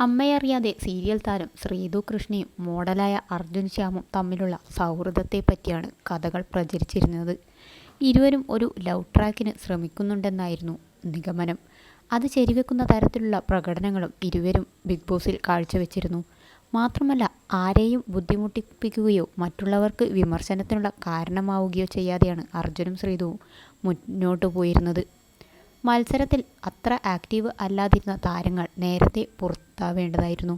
Ammayariyathe serial താരം ശ്രീതു കൃഷ്ണയും മോഡലായ അർജുൻ ശ്യാമും തമ്മിലുള്ള സൗഹൃദത്തെ പറ്റിയാണ് കഥകൾ പ്രചരിച്ചിരുന്നത്. ഇരുവരും ഒരു ലവ് ട്രാക്കിന് ശ്രമിക്കുന്നുണ്ടെന്നായിരുന്നു നിഗമനം. അത് ശരിവെക്കുന്ന തരത്തിലുള്ള പ്രകടനങ്ങളും ഇരുവരും ബിഗ് ബോസിൽ കാഴ്ചവെച്ചിരുന്നു. മാത്രമല്ല ആരെയും ബുദ്ധിമുട്ടിപ്പിക്കുകയോ മറ്റുള്ളവർക്ക് വിമർശനത്തിനുള്ള കാരണമാവുകയോ ചെയ്യാതെയാണ് അർജുനും ശ്രീതുവും മുന്നോട്ടു പോയിരുന്നത്. മത്സരത്തിൽ അത്ര ആക്റ്റീവ് അല്ലാതിരുന്ന താരങ്ങൾ നേരത്തെ പുറത്താവേണ്ടതായിരുന്നു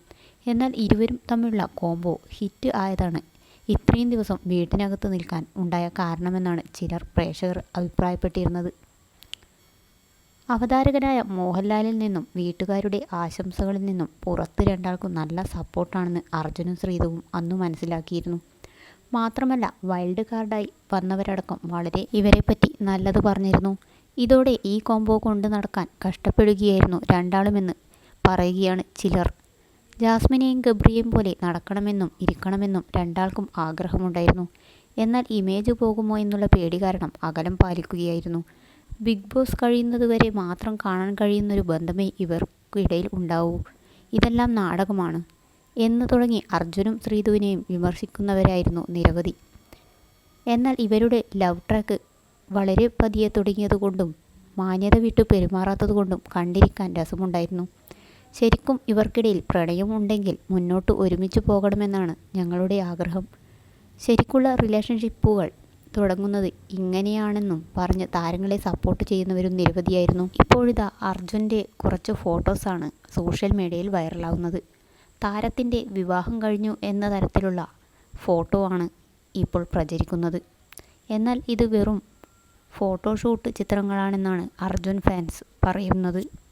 എന്നാൽ ഇരുവരും തമ്മിലുള്ള കോംബോ ഹിറ്റ് ആയതാണ്. ഇത്രയും ദിവസം വീട്ടിനകത്ത് നിൽക്കാൻ ഉണ്ടായ കാരണമെന്നാണ് ചിലർ പ്രേക്ഷകർ അഭിപ്രായപ്പെട്ടിരുന്നത്. അവതാരകനായ മോഹൻലാലിൽ നിന്നും വീട്ടുകാരുടെ ആശംസകളിൽ നിന്നും പുറത്ത് രണ്ടാൾക്കും നല്ല സപ്പോർട്ടാണെന്ന് അർജുനും ശ്രീധവും അന്നു മനസ്സിലാക്കിയിരുന്നു. മാത്രമല്ല വൈൽഡ് കാർഡായി വന്നവരടക്കം വളരെ ഇവരെപ്പറ്റി നല്ലത് പറഞ്ഞിരുന്നു. ഇതോടെ ഈ കോംബോ കൊണ്ട് നടക്കാൻ കഷ്ടപ്പെടുകയായിരുന്നു രണ്ടാളുമെന്ന് പറയുകയാണ് ചിലർ. ജാസ്മിനെയും ഗബ്രിയെയും പോലെ നടക്കണമെന്നും ഇരിക്കണമെന്നും രണ്ടാൾക്കും ആഗ്രഹമുണ്ടായിരുന്നു. എന്നാൽ ഇമേജ് പോകുമോ എന്നുള്ള പേടി കാരണം അകലം പാലിക്കുകയായിരുന്നു. ബിഗ് ബോസ് കഴിയുന്നതുവരെ മാത്രം കാണാൻ കഴിയുന്നൊരു ബന്ധമേ ഇവർക്കിടയിൽ ഉണ്ടാവൂ. ഇതെല്ലാം നാടകമാണ്. എന്ന് തുടങ്ങി അർജുനും ശ്രീധുവിനെയും വിമർശിക്കുന്നവരായിരുന്നു നിരവധി. എന്നാൽ ഇവരുടെ ലവ് ട്രാക്ക് വളരെ പതിയെ തുടങ്ങിയതുകൊണ്ടും മാന്യത വിട്ടു പെരുമാറാത്തതുകൊണ്ടും കണ്ടിരിക്കാൻ രസമുണ്ടായിരുന്നു. ശരിക്കും ഇവർക്കിടയിൽ പ്രണയമുണ്ടെങ്കിൽ മുന്നോട്ട് ഒരുമിച്ച് പോകണമെന്നാണ് ഞങ്ങളുടെ ആഗ്രഹം. ശരിക്കുള്ള റിലേഷൻഷിപ്പുകൾ തുടങ്ങുന്നത് ഇങ്ങനെയാണെന്നും പറഞ്ഞ് താരങ്ങളെ സപ്പോർട്ട് ചെയ്യുന്നവരും നിരവധിയായിരുന്നു. ഇപ്പോഴിതാ അർജുന്റെ കുറച്ച് ഫോട്ടോസാണ് സോഷ്യൽ മീഡിയയിൽ വൈറലാവുന്നത് താരത്തിന്റെ വിവാഹം കഴിഞ്ഞു എന്ന തരത്തിലുള്ള ഫോട്ടോ ആണ് ഇപ്പോൾ പ്രചരിക്കുന്നത്. എന്നാൽ ഇത് വെറും ഫോട്ടോഷൂട്ട് ചിത്രങ്ങളാണെന്നാണ് അർജുൻ ഫാൻസ് പറയുന്നത്.